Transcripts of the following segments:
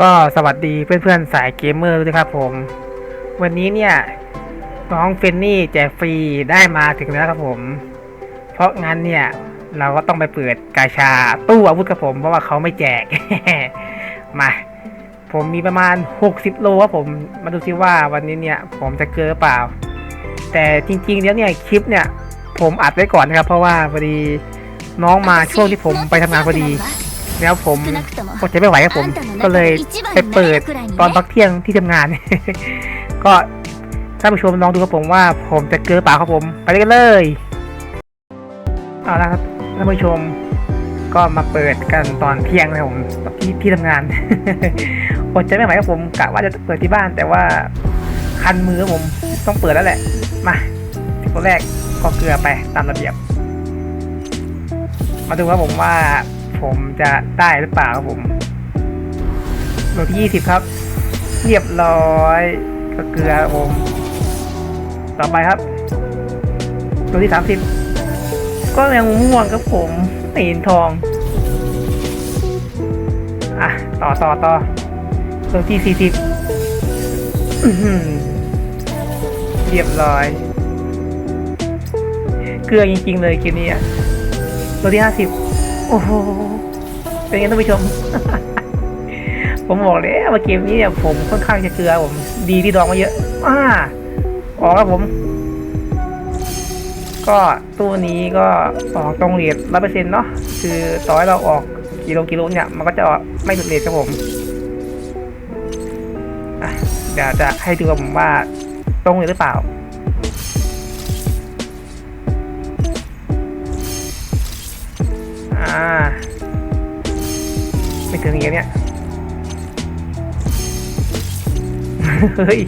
ก็สวัสดีเพื่อนๆสายเกมเมอร์ด้วยครับผม วันนี้เนี่ยน้องเฟนนี่แจกฟรีได้มาถึงแล้วครับผม เพราะงั้นเนี่ยเราก็ต้องไปเปิดกาชาตู้อาวุธครับผม เพราะว่าเขาไม่แจก มา ผมมีประมาณ 60 โลครับผม มาดูซิว่าวันนี้เนี่ยผมจะเกินหรือเปล่า แต่จริงๆแล้วเนี่ยคลิปเนี่ยผมอัดไว้ก่อนนะครับ เพราะว่าพอดีน้องมาช่วงที่ผมไปทำงานพอดี แล้วผมอดใจไม่ไหวครับผม ก็เลยไปเปิดตอนพักเที่ยงที่ทำงาน ก็ท่านผู้ชมลองดูครับผมว่าผมจะเกินหรือเปล่าครับผม ไปกันเลยเอาละครับท่านผู้ชมก็มาเปิดกันตอนเที่ยงนะครับผมที่ที่ทำงานอดใจไม่ไหวครับผมกะว่าจะเปิดที่บ้าน แต่ว่าคันมือครับผมต้องเปิดแล้วแหละ มาคนแรกก็เกลือไปตามระเบียบ มาดูครับผมว่า ผมจะได้หรือเปล่าครับผมโลที่ยี่สิบครับ เรียบร้อยก็เกลือครับผม ต่อไปครับโลที่สามสิบก็ยังม่วงครับผมไม่เห็นทอง อะ ต่อต่อต่อโลที่สี่สิบเรียบร้อย เกลือจริงๆเลยเกมนี้อะตัวที่ห้าสิบ โอ้โห เป็นไงท่านผู้ชม ผมบอกเลยว่าเกมนี้เนี่ยผมค่อนข้างจะเกลือผมดีที่ดองมาเยอะอ่าออกแล้วผม ก็ตัวนี้ก็ออกตรงเรียนร้อยเปอร์เซ็นต์เนาะคือต่อให้เราออกกิโลกิโลเนี่ย มันก็จะไม่หลุดเรียนครับผมเดี๋ยวจะให้ดูกับผมว่าตรงหรือเปล่า อ่า ไม่ถึงอย่างเนี้ยเฮ้ย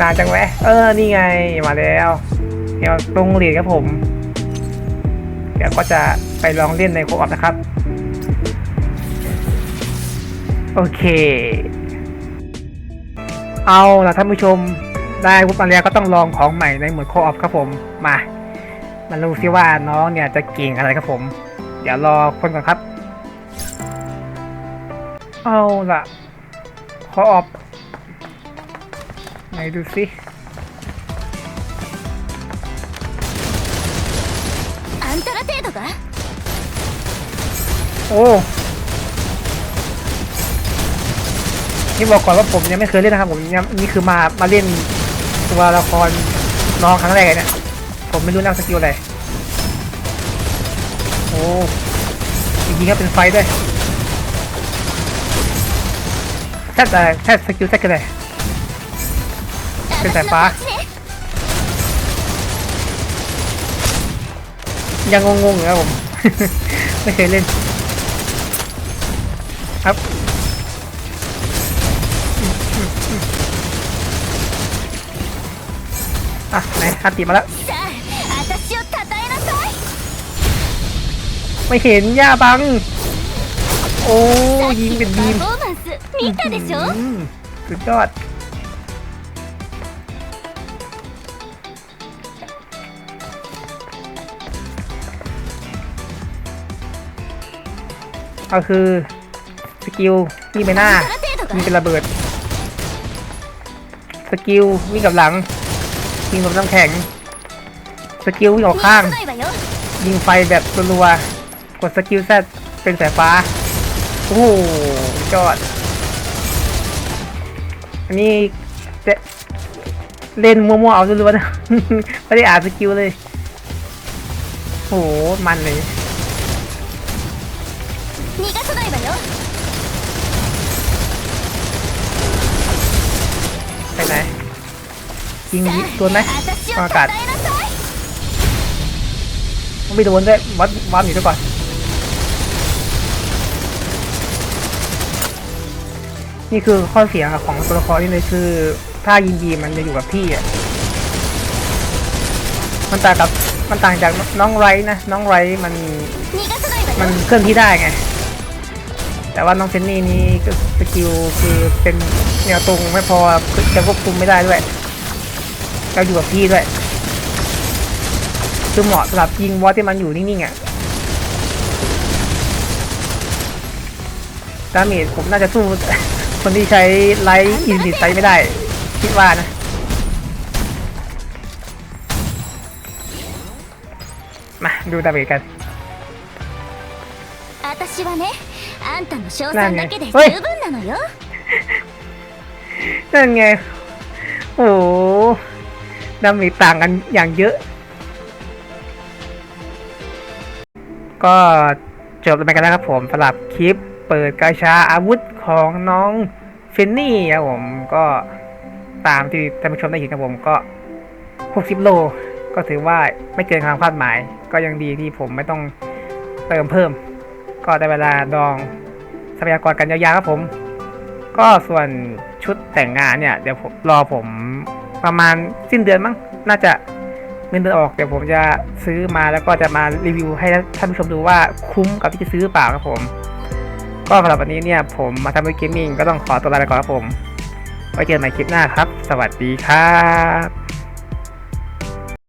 นานจังแวะ เออ นี่ไง มาแล้วเดี๋ยวตรงเหรียญครับผม เดี๋ยวก็จะไปลองเล่นในโคออฟนะครับ โอเค เอาล่ะท่านผู้ชม ได้วุฒิมาแล้วก็ต้องลองของใหม่ในหมวดโคออฟครับผม มา มาดูซิว่าน้องเนี่ยจะเก่งอะไรครับผม ดี๋ยวรอคนก่อนครับ เอาละขอออกไหนดูสิอันตรเตดกะโอ้นี่บอกก่อนว่าผมยังไม่เคยเล่นนะครับผมยังนี่คือมามาเล่นตัวละครน้องครั้งแรกเนี่ยผมไม่รู้นักสกิลอะไร อ้จริงๆก็เป็นไฟด้วยแค่แต่แค่สกิลแค่กันเลยเป็นสายฟ้า ยังงงๆอยู่ครับผม ไม่เคยเล่น ครับอะไหนฮัตติมาแล้ว ไม่เห็นหญ้าบัง โอ้ยิงเป็นบีมสุดยอดก็คือสกิลวิ่งไปหน้าวิ่งเป็นระเบิด สกิลวิ่งกับหลังวิ่งกับน้ำแข็ง สกิลวิ่งออกข้าง ยิงไฟแบบรัวๆ กดสกิลแซดเป็นสายฟ้า โอ้โหยอด อันนี้จะเล่นมั่วๆเอาล้วนๆไม่ได้อ่านสกิลเลย โห มันเลยไปไหนยิงตัวไหมอากาศไม่โดนด้วยวัดวัดอยู่ด้วยก่อน นี่คือข้อเสียของตัวละครนี่เลยคือถ้ายินดีมันจะอยู่กับที่อะมันต่างกับมันต่างจากน้องไรนะน้องไรมันมันเคลื่อนที่ได้ไง แต่ว่าน้องเซนนี่นี่สกิลคือเป็นแนวตรงไม่พอจะควบคุมไม่ได้ด้วยเราอยู่กับที่ด้วยคือเหมาะสำหรับยิงวอสที่มันอยู่นิ่งๆอะดาเมจผมน่าจะสู้ คนที่ใช้ไลท์อินดิตไม่ได้ คิดว่านะมาดูดาเมจกันนั่นไงเฮ้ยนั่นไง โอ้ดาเมจต่างกันอย่างเยอะ ก็จบไปกันแล้วครับผมสำหรับคลิป เปิดกาชาอาวุธของน้องเฟนนี่ครับผมก็ตามที่ท่านผู้ชมได้เห็นครับผมก็ 60 โล ก็ถือว่าไม่เกินความคาดหมาย ก็ยังดีที่ผมไม่ต้องเติมเพิ่ม ก็ได้เวลาดองทรัพยากรกันยาวๆครับผม ก็ส่วนชุดแต่งงานเนี่ยเดี๋ยวรอผมประมาณสิ้นเดือนมั้งน่าจะเงินเดือนออกเดี๋ยวผมจะซื้อมาแล้วก็จะมารีวิวให้ท่านผู้ชมดูว่าคุ้มกับที่จะซื้อเปล่าครับผม ก็สำหรับวันนี้เนี่ยผมมาทำวิดีโอเกมมิ่งก็ต้องขอตัวลาไปก่อนครับผม ไว้เจอกันใหม่คลิปหน้าครับ สวัสดีครับ